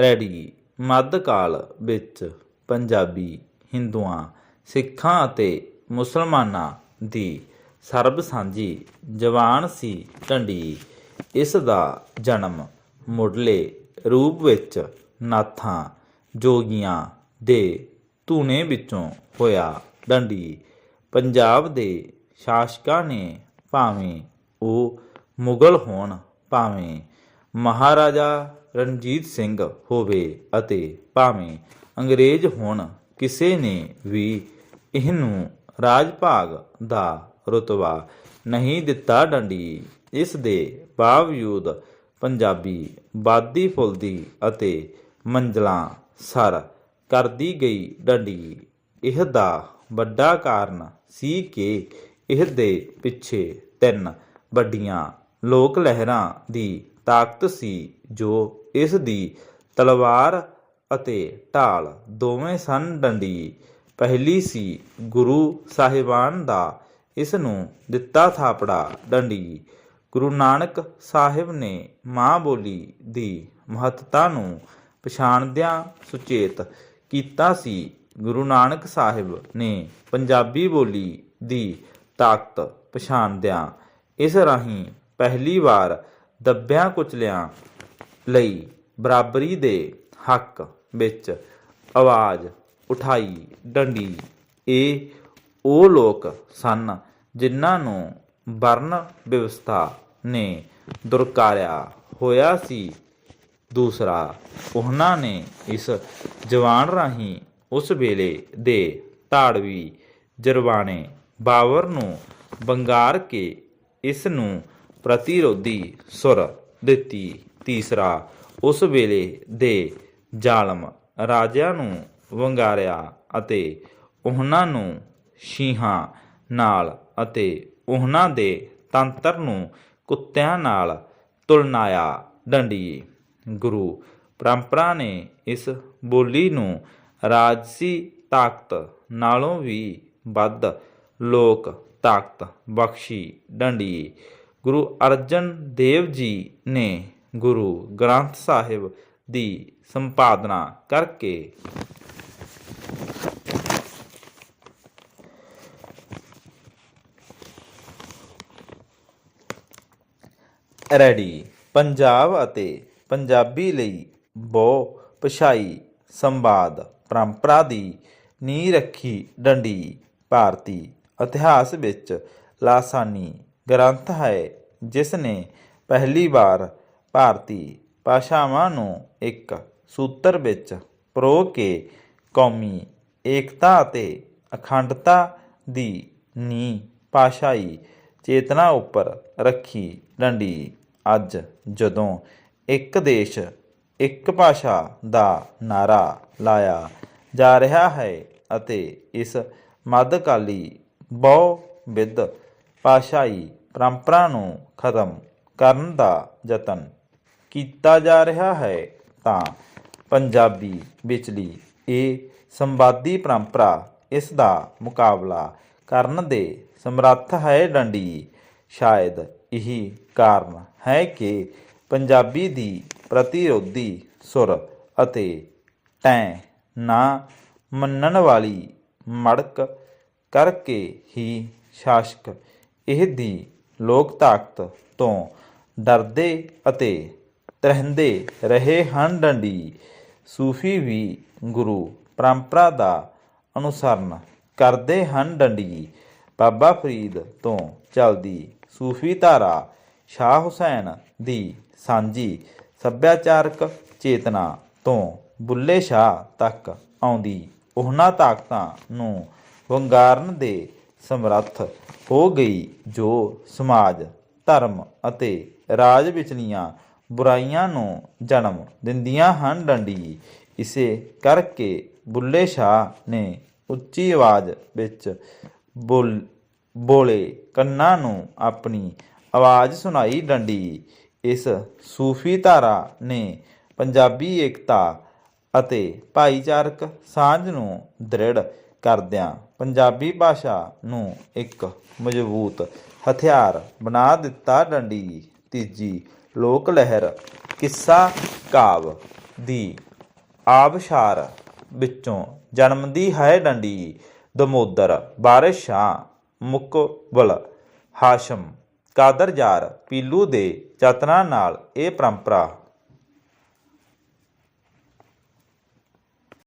Ready. ਮੱਧ ਕਾਲ ਵਿੱਚ ਪੰਜਾਬੀ ਹਿੰਦੂਆਂ, ਸਿੱਖਾਂ ਅਤੇ ਮੁਸਲਮਾਨਾਂ ਦੀ ਸਰਬ ਸਾਂਝੀ ਜ਼ਬਾਨ ਸੀ ਢੰਡੀ ਇਸ ਦਾ ਜਨਮ ਮੁੱਢਲੇ ਰੂਪ ਵਿੱਚ ਨਾਥਾਂ ਜੋਗੀਆਂ ਦੇ ਧੂਨੇ ਵਿੱਚੋਂ ਹੋਇਆ ਢੰਡੀ ਪੰਜਾਬ ਦੇ ਸ਼ਾਸਕਾਂ ਨੇ ਭਾਵੇਂ ਉਹ ਮੁਗਲ ਹੋਣ, ਭਾਵੇਂ ਮਹਾਰਾਜਾ ਰਣਜੀਤ ਸਿੰਘ ਹੋਵੇ ਅਤੇ ਭਾਵੇਂ ਅੰਗਰੇਜ਼ ਹੋਣ, ਕਿਸੇ ਨੇ ਵੀ ਇਹਨੂੰ ਰਾਜ ਭਾਗ ਦਾ ਰੁਤਬਾ ਨਹੀਂ ਦਿੱਤਾ ਡੰਡੀ। ਇਸ ਦੇ ਬਾਵਜੂਦ ਪੰਜਾਬੀ ਬਾਦੀ ਫੁੱਲਦੀ ਅਤੇ ਮੰਜ਼ਲਾਂ ਸਰ ਕਰਦੀ ਗਈ ਡੰਡੀ। ਇਹ ਦਾ ਵੱਡਾ ਕਾਰਨ ਸੀ ਕਿ ਇਹ ਦੇ ਪਿੱਛੇ ਤਿੰਨ ਵੱਡੀਆਂ ਲੋਕ ਲਹਿਰਾਂ ਦੀ ਤਾਕਤ ਸੀ ਜੋ ਇਸ ਦੀ ਤਲਵਾਰ ਅਤੇ ਢਾਲ ਦੋਵੇਂ ਸਨ ਡੰਡੀ। ਪਹਿਲੀ ਸੀ ਗੁਰੂ ਸਾਹਿਬਾਨ ਦਾ, ਇਸ ਨੂੰ ਦਿੱਤਾ ਥਾਪੜਾ ਡੰਡੀ। ਗੁਰੂ ਨਾਨਕ ਸਾਹਿਬ ਨੇ ਮਾਂ ਬੋਲੀ ਦੀ ਮਹੱਤਤਾ ਨੂੰ ਪਛਾਣਦਿਆਂ ਸੁਚੇਤ ਕੀਤਾ ਸੀ। ਗੁਰੂ ਨਾਨਕ ਸਾਹਿਬ ਨੇ ਪੰਜਾਬੀ ਬੋਲੀ ਦੀ ਤਾਕਤ ਪਛਾਣਦਿਆਂ ਇਸ ਰਾਹੀਂ ਪਹਿਲੀ ਵਾਰ ਦੱਬਿਆਂ ਕੁਚਲਿਆਂ ਲਈ ਬਰਾਬਰੀ ਦੇ ਹੱਕ ਵਿੱਚ ਆਵਾਜ਼ ਉਠਾਈ ਡੰਡੀ। ਇਹ ਉਹ ਲੋਕ ਸਨ ਜਿਨ੍ਹਾਂ ਨੂੰ ਵਰਨ ਵਿਵਸਥਾ ਨੇ ਦੁਰਕਾਰਿਆ ਹੋਇਆ ਸੀ। ਦੂਸਰਾ, ਉਹਨਾਂ ਨੇ ਇਸ ਜਵਾਨ ਰਾਹੀਂ ਉਸ ਵੇਲੇ ਦੇ ਤਾੜਵੀ ਜਰਵਾਣੇ ਬਾਵਰ ਨੂੰ ਬੰਗਾਰ ਕੇ ਇਸ ਨੂੰ ਪ੍ਰਤੀਰੋਧੀ ਸੁਰ ਦਿੱਤੀ ਤੀਸਰਾ, ਉਸ ਵੇਲੇ ਦੇ ਜ਼ਾਲਮ ਰਾਜਿਆਂ ਨੂੰ ਵੰਗਾਰਿਆ ਅਤੇ ਉਹਨਾਂ ਨੂੰ ਸ਼ੀਹਾਂ ਨਾਲ ਅਤੇ ਉਹਨਾਂ ਦੇ ਤੰਤਰ ਨੂੰ ਕੁੱਤਿਆਂ ਨਾਲ ਤੁਲਨਾਇਆ ਡੰਡੀਏ ਗੁਰੂ ਪਰੰਪਰਾ ਨੇ ਇਸ ਬੋਲੀ ਨੂੰ ਰਾਜਸੀ ਤਾਕਤ ਨਾਲੋਂ ਵੀ ਵੱਧ ਲੋਕ ਤਾਕਤ ਬਖਸ਼ੀ ਡੰਡੀਏ ਗੁਰੂ ਅਰਜਨ ਦੇਵ ਜੀ ਨੇ ਗੁਰੂ ਗ੍ਰੰਥ ਸਾਹਿਬ ਦੀ ਸੰਪਾਦਨਾ ਕਰਕੇ ਰੈਡੀ ਪੰਜਾਬ ਅਤੇ ਪੰਜਾਬੀ ਲਈ ਬਹੁ ਪਛਾਈ ਸੰਵਾਦ ਪਰੰਪਰਾ ਦੀ ਨੀਂਹ ਰੱਖੀ ਡੰਡੀ, ਭਾਰਤੀ ਇਤਿਹਾਸ ਵਿੱਚ ਲਾਸਾਨੀ ਗ੍ਰੰਥ ਹੈ, ਜਿਸ ਨੇ ਪਹਿਲੀ ਵਾਰ ਭਾਰਤੀ ਭਾਸ਼ਾਵਾਂ ਨੂੰ ਇੱਕ ਸੂਤਰ ਵਿੱਚ ਪਰੋ ਕੇ ਕੌਮੀ ਏਕਤਾ ਅਤੇ ਅਖੰਡਤਾ ਦੀ ਨੀਂਹ ਭਾਸ਼ਾਈ ਚੇਤਨਾ ਉੱਪਰ ਰੱਖੀ ਡੰਡੀ। ਅੱਜ ਜਦੋਂ ਇੱਕ ਦੇਸ਼ ਇੱਕ ਭਾਸ਼ਾ ਦਾ ਨਾਰਾ ਲਾਇਆ ਜਾ ਰਿਹਾ ਹੈ ਅਤੇ ਇਸ ਮੱਧਕਾਲੀ ਬਹੁ ਵਿਧ ਭਾਸ਼ਾਈ ਪਰੰਪਰਾ ਨੂੰ ਖਤਮ ਕਰਨ ਦਾ ਯਤਨ ਕੀਤਾ ਜਾ ਰਿਹਾ ਹੈ, ਤਾਂ ਪੰਜਾਬੀ ਵਿਚਲੀ ਇਹ ਸੰਵਾਦੀ ਪਰੰਪਰਾ ਇਸ ਦਾ ਮੁਕਾਬਲਾ ਕਰਨ ਦੇ ਸਮਰੱਥ ਹੈ ਡੰਡੀ। ਸ਼ਾਇਦ ਇਹੀ ਕਾਰਨ ਹੈ ਕਿ ਪੰਜਾਬੀ ਦੀ ਪ੍ਰਤੀਰੋਧੀ ਸੁਰ ਅਤੇ ਟੈਂ ਨਾ ਮੰਨਣ ਵਾਲੀ ਮੜਕ ਕਰਕੇ ਹੀ ਸ਼ਾਸਕ ਇਹ ਦੀ ਲੋਕ ਤਾਕਤ ਤੋਂ ਡਰਦੇ ਅਤੇ ਤਰਹਿੰਦੇ ਰਹੇ ਹਨ ਡੰਡੀ। ਸੂਫੀ ਵੀ ਗੁਰੂ ਪਰੰਪਰਾ ਦਾ ਅਨੁਸਰਨ ਕਰਦੇ ਹਨ ਡੰਡੀ। ਬਾਬਾ ਫਰੀਦ ਤੋਂ ਚੱਲਦੀ ਸੂਫੀ ਧਾਰਾ ਸ਼ਾਹ ਹੁਸੈਨ ਦੀ ਸਾਂਝੀ ਸੱਭਿਆਚਾਰਕ ਚੇਤਨਾ ਤੋਂ ਬੁੱਲੇ ਸ਼ਾਹ ਤੱਕ ਆਉਂਦੀ। ਉਹਨਾਂ ਤਾਕਤਾਂ ਨੂੰ ਵੰਗਾਰਨ ਦੇ ਸਮਰੱਥ ਹੋ ਗਈ, ਜੋ ਸਮਾਜ, ਧਰਮ ਅਤੇ ਰਾਜ ਵਿਚਲੀਆਂ ਬੁਰਾਈਆਂ ਨੂੰ ਜਨਮ ਦਿੰਦੀਆਂ ਹਨ ਡੰਡੀ। ਇਸੇ ਕਰਕੇ ਬੁੱਲੇ ਸ਼ਾਹ ਨੇ ਉੱਚੀ ਆਵਾਜ਼ ਵਿੱਚ ਬੋਲ, ਬੋਲੇ ਕੰਨਾਂ ਨੂੰ ਆਪਣੀ ਆਵਾਜ਼ ਸੁਣਾਈ ਡੰਡੀ। ਇਸ ਸੂਫੀ ਧਾਰਾ ਨੇ ਪੰਜਾਬੀ ਏਕਤਾ ਅਤੇ ਭਾਈਚਾਰਕ ਸਾਂਝ ਨੂੰ ਦ੍ਰਿੜ ਕਰਦਿਆਂ ਪੰਜਾਬੀ ਭਾਸ਼ਾ ਨੂੰ ਇੱਕ ਮਜ਼ਬੂਤ ਹਥਿਆਰ ਬਣਾ ਦਿੱਤਾ ਡੰਡੀ। ਤੀਜੀ, ਲੋਕ ਲਹਿਰ, ਕਿੱਸਾ ਕਾਵ ਦੀ ਆਬਸ਼ਾਰ ਵਿੱਚੋਂ ਜਨਮਦੀ ਹੈ ਡੰਡੀ। ਦਮੋਦਰ, ਬਾਰਿਸ਼ਾਂ ਮੁਕਬਲ, ਹਾਸ਼ਮ ਕਾਦਰਯਾਰ ਪੀਲੂ ਦੇ ਯਤਨਾਂ ਨਾਲ ਇਹ ਪਰੰਪਰਾ